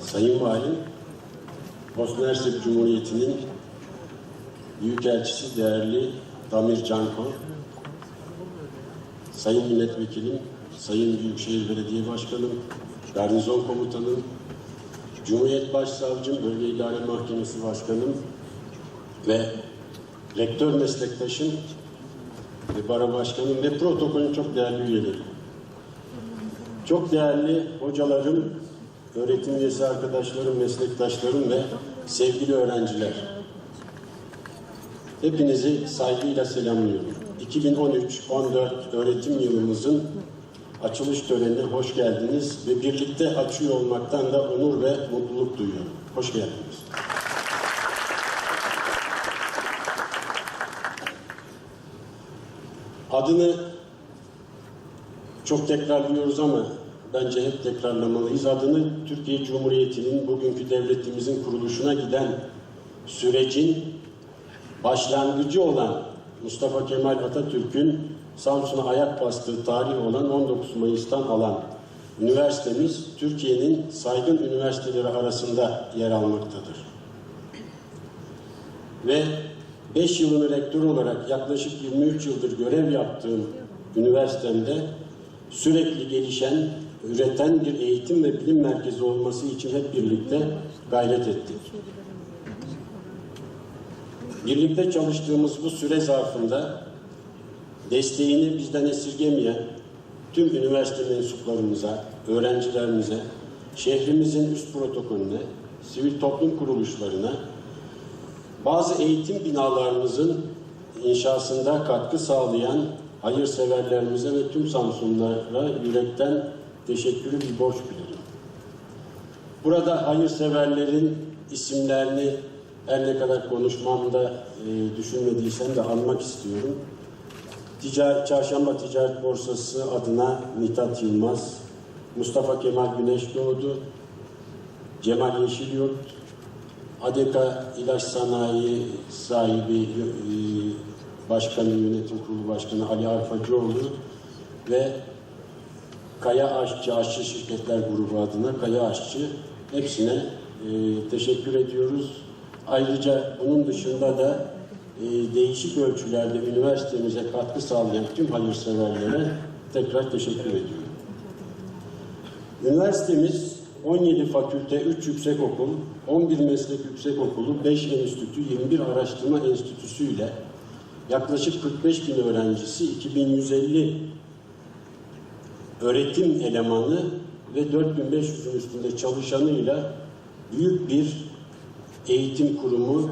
Sayın Valim, Bosna Hersek Cumhuriyeti'nin Büyükelçisi değerli Damir Canko, Sayın Milletvekilim, Sayın Büyükşehir Belediye Başkanım, Garnizon Komutanım, Cumhuriyet Başsavcım, Bölge İdare Mahkemesi Başkanım ve rektör meslektaşım ve bara başkanım ve protokolün çok değerli üyeleri. Çok değerli hocalarım, öğretim üyesi arkadaşlarım, meslektaşlarım ve sevgili öğrenciler. Hepinizi saygıyla selamlıyorum. 2013-14 öğretim yılımızın açılış törenine hoş geldiniz ve birlikte açıyor olmaktan da onur ve mutluluk duyuyorum. Hoş geldiniz. Adını çok tekrarlıyoruz ama bence hep tekrarlamalıyız. Adını Türkiye Cumhuriyeti'nin bugünkü devletimizin kuruluşuna giden sürecin başlangıcı olan Mustafa Kemal Atatürk'ün Samsun'a ayak bastığı tarih olan 19 Mayıs'tan alan üniversitemiz Türkiye'nin saygın üniversiteleri arasında yer almaktadır. Ve 5 yılını rektör olarak yaklaşık 23 yıldır görev yaptığım üniversitemde sürekli gelişen, üreten bir eğitim ve bilim merkezi olması için hep birlikte gayret ettik. Birlikte çalıştığımız bu süre zarfında desteğini bizden esirgemeyen tüm üniversite mensuplarımıza, öğrencilerimize, şehrimizin üst protokolüne, sivil toplum kuruluşlarına, bazı eğitim binalarımızın inşasında katkı sağlayan hayırseverlerimize ve tüm Samsunlulara yürekten teşekkürü bir borç bilirim. Burada hayırseverlerin isimlerini her ne kadar konuşmamda e, düşünmediysem de anmak istiyorum. Ticaret, Çarşamba Ticaret Borsası adına Mithat Yılmaz, Mustafa Kemal Güneşdoğdu, Cemal Yeşilyurt, Adeka İlaç Sanayi sahibi e, başkanı, yönetim kurulu başkanı Ali Arfacıoğlu ve Kaya Aşçı, Aşçı Şirketler Grubu adına Kaya Aşçı hepsine e, teşekkür ediyoruz. Ayrıca bunun dışında da e, değişik ölçülerde üniversitemize katkı sağlayan tüm hayırseverlere tekrar teşekkür ediyorum. Üniversitemiz 17 fakülte, 3 yüksekokul, 11 meslek yüksekokulu, 5 enstitü, 21 araştırma enstitüsü ile yaklaşık 45 bin öğrencisi, 2150 öğretim elemanı ve 4500'ün üstünde çalışanıyla büyük bir eğitim kurumu,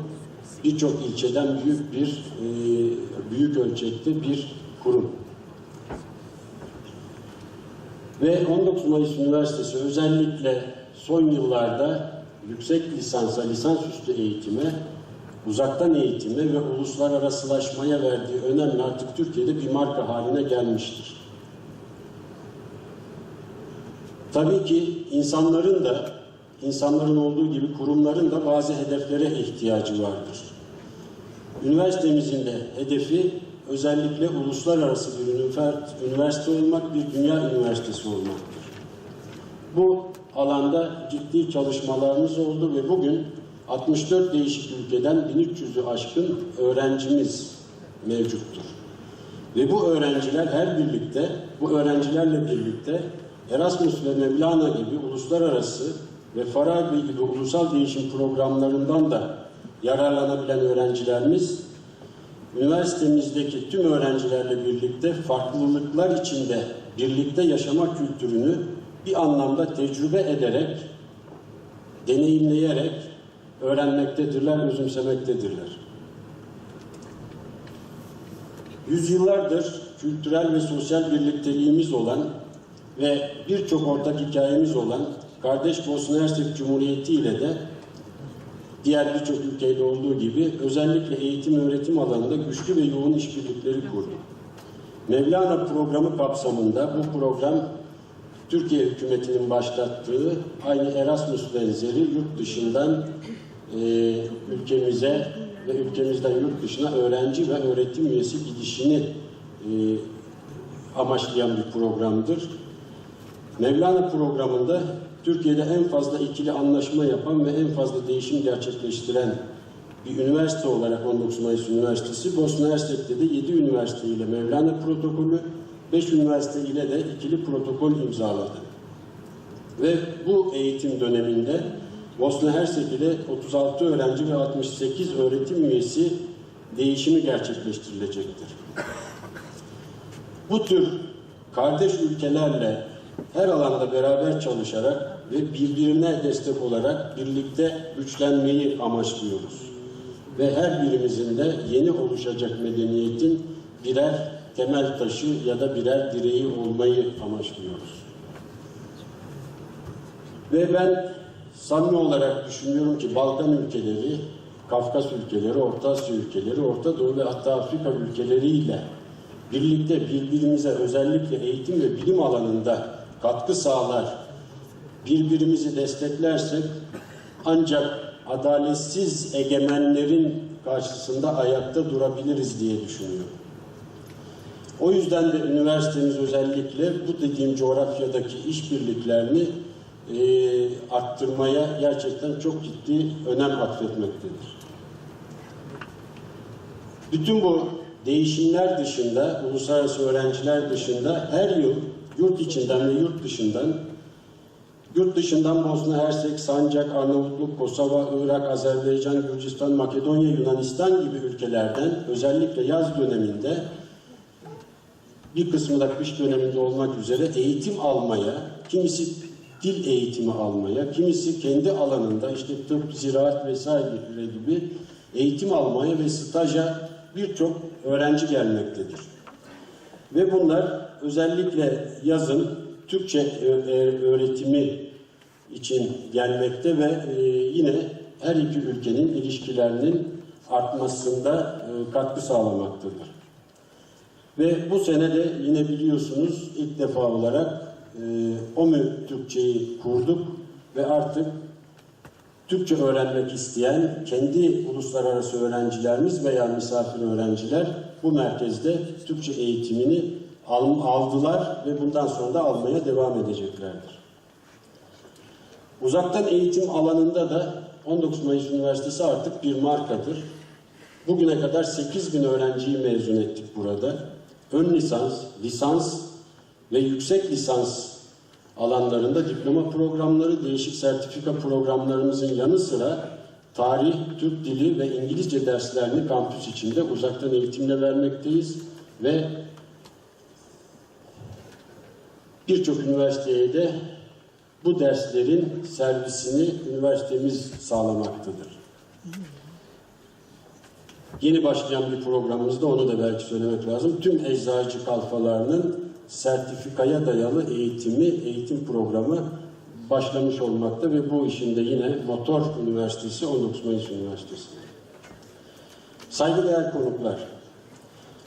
birçok ilçeden büyük bir e, büyük ölçekte bir kurum. Ve 19 Mayıs Üniversitesi özellikle son yıllarda yüksek lisansa, lisansüstü eğitime, uzaktan eğitime ve uluslararasılaşmaya verdiği önemle artık Türkiye'de bir marka haline gelmiştir. Tabii ki insanların da, insanların olduğu gibi kurumların da bazı hedeflere ihtiyacı vardır. Üniversitemizin de hedefi özellikle uluslararası bir üniversite olmak, bir dünya üniversitesi olmaktır. Bu alanda ciddi çalışmalarımız oldu ve bugün 64 değişik ülkeden 1300'ü aşkın öğrencimiz mevcuttur. Ve bu öğrenciler her birlikte, bu öğrencilerle birlikte Erasmus ve Mevlana gibi uluslararası ve Farabi gibi ulusal değişim programlarından da yararlanabilen öğrencilerimiz üniversitemizdeki tüm öğrencilerle birlikte farklılıklar içinde birlikte yaşama kültürünü bir anlamda tecrübe ederek, deneyimleyerek öğrenmektedirler, özümsemektedirler. Yüzyıllardır kültürel ve sosyal birlikteliğimiz olan ve birçok ortak hikayemiz olan kardeş Bosna Hersek Cumhuriyeti ile de diğer birçok ülkede olduğu gibi özellikle eğitim öğretim alanında güçlü ve yoğun işbirlikleri kurdu. Mevlana programı kapsamında bu program Türkiye hükümetinin başlattığı aynı Erasmus benzeri yurt dışından e, ülkemize ve ülkemizden yurt dışına öğrenci ve öğretim üyesi gidişini e, amaçlayan bir programdır. Mevlana programında Türkiye'de en fazla ikili anlaşma yapan ve en fazla değişim gerçekleştiren bir üniversite olarak 19 Mayıs Üniversitesi, Bosna Hersek'te de 7 üniversite ile Mevlana protokolü, 5 üniversite ile de ikili protokol imzaladı. Ve bu eğitim döneminde Bosna Hersek ile 36 öğrenci ve 68 öğretim üyesi değişimi gerçekleştirilecektir. Bu tür kardeş ülkelerle her alanda beraber çalışarak ve birbirine destek olarak birlikte güçlenmeyi amaçlıyoruz. Ve her birimizin de yeni oluşacak medeniyetin birer temel taşı ya da birer direği olmayı amaçlıyoruz. Ve ben samimi olarak düşünüyorum ki Balkan ülkeleri, Kafkas ülkeleri, Orta Asya ülkeleri, Orta Doğu ve hatta Afrika ülkeleriyle birlikte birbirimize özellikle eğitim ve bilim alanında katkı sağlar, birbirimizi desteklersek ancak adaletsiz egemenlerin karşısında ayakta durabiliriz diye düşünüyorum. O yüzden de üniversitemiz özellikle bu dediğim coğrafyadaki işbirliklerini e, arttırmaya gerçekten çok ciddi önem atfetmektedir. Bütün bu değişimler dışında, uluslararası öğrenciler dışında her yıl yurt içinden ve yurt dışından Yurt dışından Bosna Hersek, Sancak, Arnavutluk, Kosova, Irak, Azerbaycan, Gürcistan, Makedonya, Yunanistan gibi ülkelerden özellikle yaz döneminde bir kısmı da kış döneminde olmak üzere eğitim almaya, kimisi dil eğitimi almaya, kimisi kendi alanında işte tıp, ziraat vesaire gibi eğitim almaya ve staja birçok öğrenci gelmektedir. Ve bunlar özellikle yazın Türkçe e, e, öğretimi için gelmekte ve e, yine her iki ülkenin ilişkilerinin artmasında katkı sağlamaktadır. Ve bu sene de yine biliyorsunuz ilk defa olarak OMÜ Türkçeyi kurduk ve artık Türkçe öğrenmek isteyen kendi uluslararası öğrencilerimiz veya misafir öğrenciler bu merkezde Türkçe eğitimini aldılar ve bundan sonra da almaya devam edeceklerdir. Uzaktan eğitim alanında da 19 Mayıs Üniversitesi artık bir markadır. Bugüne kadar 8 bin öğrenciyi mezun ettik burada. Ön lisans, lisans ve yüksek lisans alanlarında diploma programları, değişik sertifika programlarımızın yanı sıra tarih, Türk dili ve İngilizce derslerini kampüs içinde uzaktan eğitimle vermekteyiz ve birçok üniversiteye de bu derslerin servisini üniversitemiz sağlamaktadır. Yeni başlayan bir programımızda onu da belki söylemek lazım. Tüm eczacı kalfalarının sertifikaya dayalı eğitimi, eğitim programı başlamış olmakta ve bu işin de yine Motor Üniversitesi, 19 Mayıs Üniversitesi. Saygıdeğer konuklar,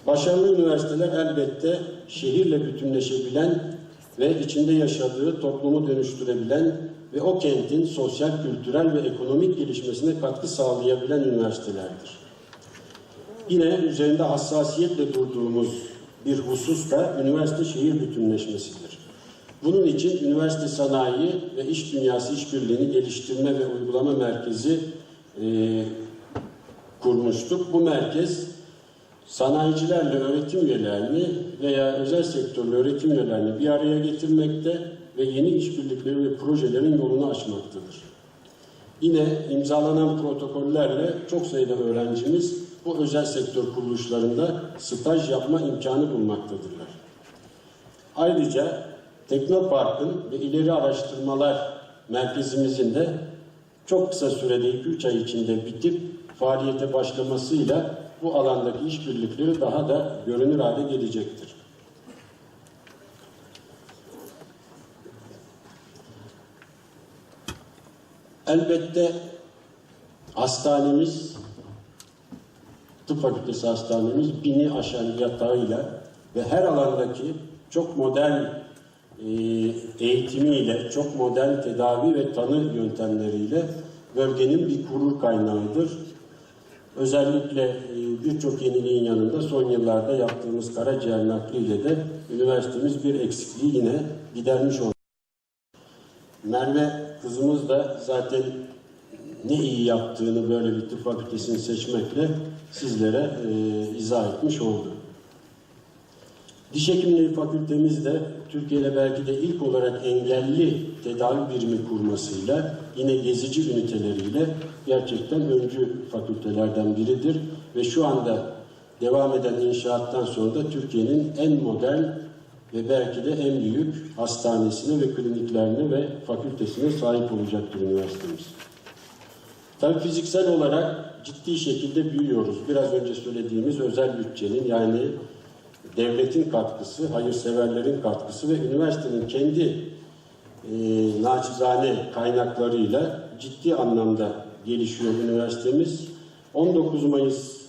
başarılı üniversiteler elbette şehirle bütünleşebilen ve içinde yaşadığı toplumu dönüştürebilen ve o kentin sosyal, kültürel ve ekonomik gelişmesine katkı sağlayabilen üniversitelerdir. Yine üzerinde hassasiyetle durduğumuz bir husus da üniversite şehir bütünleşmesidir. Bunun için üniversite sanayi ve iş dünyası işbirliğini geliştirme ve uygulama merkezi e, kurmuştuk. Bu merkez sanayicilerle öğretim üyelerini veya özel sektörlü öğretim üyelerini bir araya getirmekte ve yeni işbirlikleri ve projelerin yolunu açmaktadır. Yine imzalanan protokollerle çok sayıda öğrencimiz bu özel sektör kuruluşlarında staj yapma imkanı bulmaktadırlar. Ayrıca Teknopark'ın ve ileri araştırmalar merkezimizin de çok kısa sürede 2-3 ay içinde bitip faaliyete başlamasıyla bu alandaki işbirlikleri daha da görünür hale gelecektir. Elbette hastanemiz, tıp fakültesi hastanemiz bini aşan yatağıyla ve her alandaki çok modern e, eğitimiyle, çok modern tedavi ve tanı yöntemleriyle bölgenin bir gurur kaynağıdır. Özellikle e, birçok yeniliğin yanında son yıllarda yaptığımız karaciğer nakliyle de üniversitemiz bir eksikliği yine gidermiş oldu. Merve kızımız da zaten ne iyi yaptığını böyle bir tıp fakültesini seçmekle sizlere e, izah etmiş oldu. Diş Hekimliği Fakültemiz de Türkiye'de belki de ilk olarak engelli tedavi birimi kurmasıyla yine gezici üniteleriyle gerçekten öncü fakültelerden biridir. Ve şu anda devam eden inşaattan sonra da Türkiye'nin en modern ve belki de en büyük hastanesine ve kliniklerine ve fakültesine sahip olacaktır üniversitemiz. Tabii fiziksel olarak ciddi şekilde büyüyoruz. Biraz önce söylediğimiz özel bütçenin yani devletin katkısı, hayırseverlerin katkısı ve üniversitenin kendi e, naçizane kaynaklarıyla ciddi anlamda gelişiyor üniversitemiz. 19 Mayıs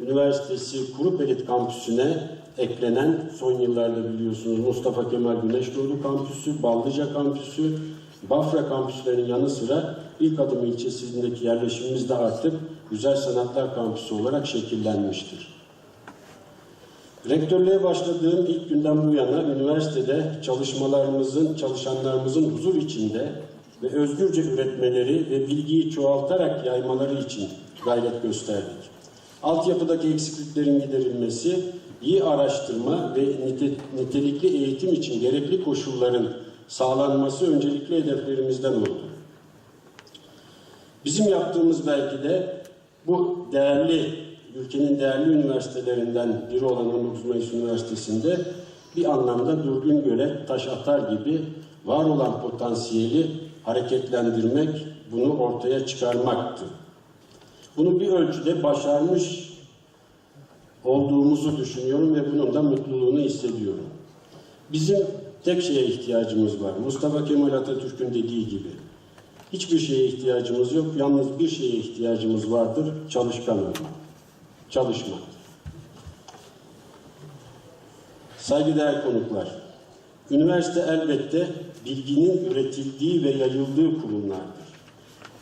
Üniversitesi Kurupelit Kampüsü'ne eklenen son yıllarda biliyorsunuz Mustafa Kemal Güneşdoğdu Kampüsü, Ballıca Kampüsü, Bafra kampüslerinin yanı sıra ilk adım ilçesindeki yerleşimimiz de artık Güzel Sanatlar Kampüsü olarak şekillenmiştir. Rektörlüğe başladığım ilk günden bu yana üniversitede çalışmalarımızın, çalışanlarımızın huzur içinde ve özgürce üretmeleri ve bilgiyi çoğaltarak yaymaları için gayret gösterdik. Altyapıdaki eksikliklerin giderilmesi, iyi araştırma ve nite- nitelikli eğitim için gerekli koşulların sağlanması öncelikli hedeflerimizden oldu. Bizim yaptığımız belki de bu değerli, ülkenin değerli üniversitelerinden biri olan 19 Mayıs Üniversitesi'nde bir anlamda durgun göle taş atar gibi var olan potansiyeli hareketlendirmek, bunu ortaya çıkarmaktı. Bunu bir ölçüde başarmış olduğumuzu düşünüyorum ve bunun da mutluluğunu hissediyorum. Bizim tek şeye ihtiyacımız var. Mustafa Kemal Atatürk'ün dediği gibi. Hiçbir şeye ihtiyacımız yok. Yalnız bir şeye ihtiyacımız vardır. Çalışkan olmak. Çalışmak. Saygıdeğer konuklar. Üniversite elbette bilginin üretildiği ve yayıldığı kurumlardır.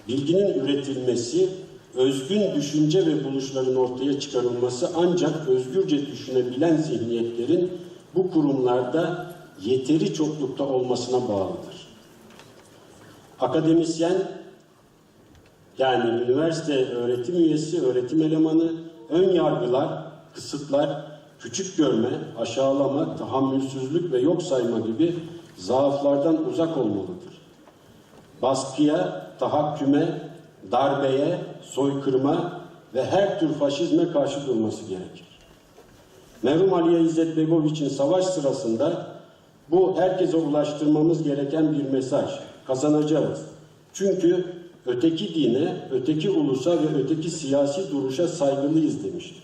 Bilginin üretilmesi, özgün düşünce ve buluşların ortaya çıkarılması ancak özgürce düşünebilen zihniyetlerin bu kurumlarda yeteri çoklukta olmasına bağlıdır. Akademisyen yani üniversite öğretim üyesi, öğretim elemanı ön yargılar, kısıtlar, küçük görme, aşağılama, tahammülsüzlük ve yok sayma gibi zaaflardan uzak olmalıdır. Baskıya, tahakküme, darbeye, soykırıma ve her tür faşizme karşı durması gerekir. Merhum Aliye İzzet Begoviç'in savaş sırasında bu herkese ulaştırmamız gereken bir mesaj. Kazanacağız. Çünkü öteki dine, öteki ulusa ve öteki siyasi duruşa saygılıyız demiştir.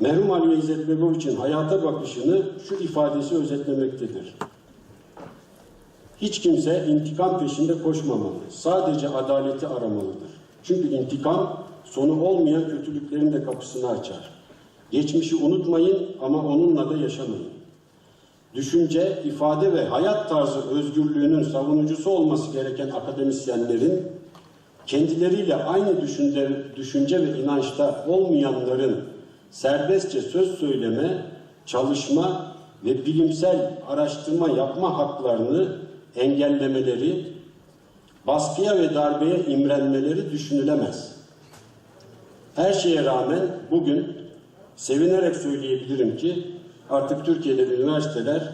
Merhum Ali İzzet Begoviç'in hayata bakışını şu ifadesi özetlemektedir. Hiç kimse intikam peşinde koşmamalı. Sadece adaleti aramalıdır. Çünkü intikam sonu olmayan kötülüklerin de kapısını açar. Geçmişi unutmayın ama onunla da yaşamayın. Düşünce, ifade ve hayat tarzı özgürlüğünün savunucusu olması gereken akademisyenlerin kendileriyle aynı düşünce, düşünce ve inançta olmayanların serbestçe söz söyleme, çalışma ve bilimsel araştırma yapma haklarını engellemeleri, baskıya ve darbeye imrenmeleri düşünülemez. Her şeye rağmen bugün sevinerek söyleyebilirim ki artık Türkiye'de üniversiteler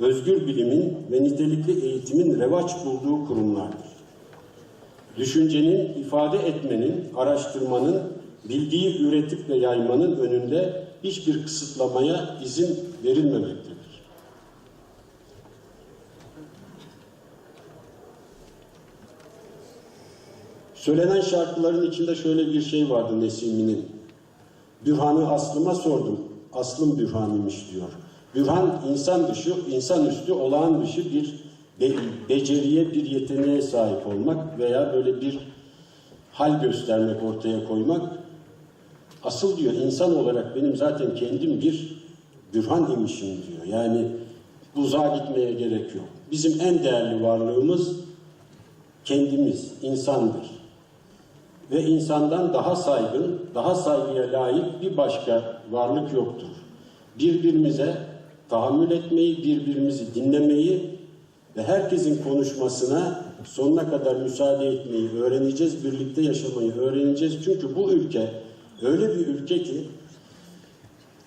özgür bilimin ve nitelikli eğitimin revaç bulduğu kurumlardır. Düşüncenin, ifade etmenin, araştırmanın, bilgiyi üretip ve yaymanın önünde hiçbir kısıtlamaya izin verilmemektedir. Söylenen şarkıların içinde şöyle bir şey vardı Nesimi'nin. Bürhan'ı aslıma sordum. Aslım bürhanıymış diyor. Bürhan insan dışı, insan üstü, olağan dışı bir be- beceriye, bir yeteneğe sahip olmak veya böyle bir hal göstermek, ortaya koymak. Asıl diyor insan olarak benim zaten kendim bir bürhan imişim diyor. Yani uzağa gitmeye gerek yok. Bizim en değerli varlığımız kendimiz, insandır. Ve insandan daha saygın, daha saygıya layık bir başka varlık yoktur. Birbirimize tahammül etmeyi, birbirimizi dinlemeyi ve herkesin konuşmasına sonuna kadar müsaade etmeyi öğreneceğiz, birlikte yaşamayı öğreneceğiz. Çünkü bu ülke öyle bir ülke ki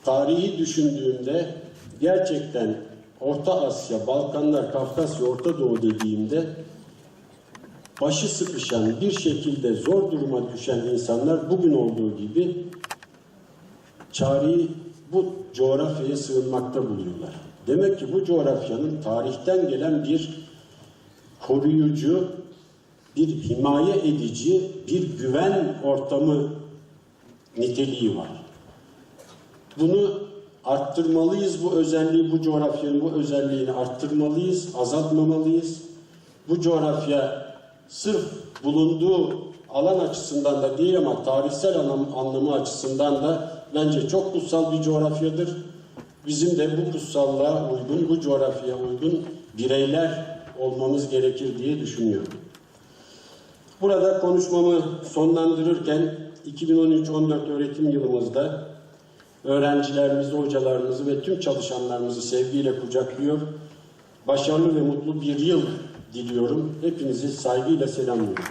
tarihi düşündüğümde gerçekten Orta Asya, Balkanlar, Kafkasya, Orta Doğu dediğimde başı sıkışan, bir şekilde zor duruma düşen insanlar bugün olduğu gibi çareyi bu coğrafyaya sığınmakta buluyorlar. Demek ki bu coğrafyanın tarihten gelen bir koruyucu, bir himaye edici, bir güven ortamı niteliği var. Bunu arttırmalıyız bu özelliği, bu coğrafyanın bu özelliğini arttırmalıyız, azaltmamalıyız. Bu coğrafya sırf bulunduğu alan açısından da değil ama tarihsel anlam, anlamı açısından da bence çok kutsal bir coğrafyadır. Bizim de bu kutsallığa uygun, bu coğrafyaya uygun bireyler olmamız gerekir diye düşünüyorum. Burada konuşmamı sonlandırırken 2013-14 öğretim yılımızda öğrencilerimizi, hocalarımızı ve tüm çalışanlarımızı sevgiyle kucaklıyor. Başarılı ve mutlu bir yıl diliyorum. Hepinizi saygıyla selamlıyorum.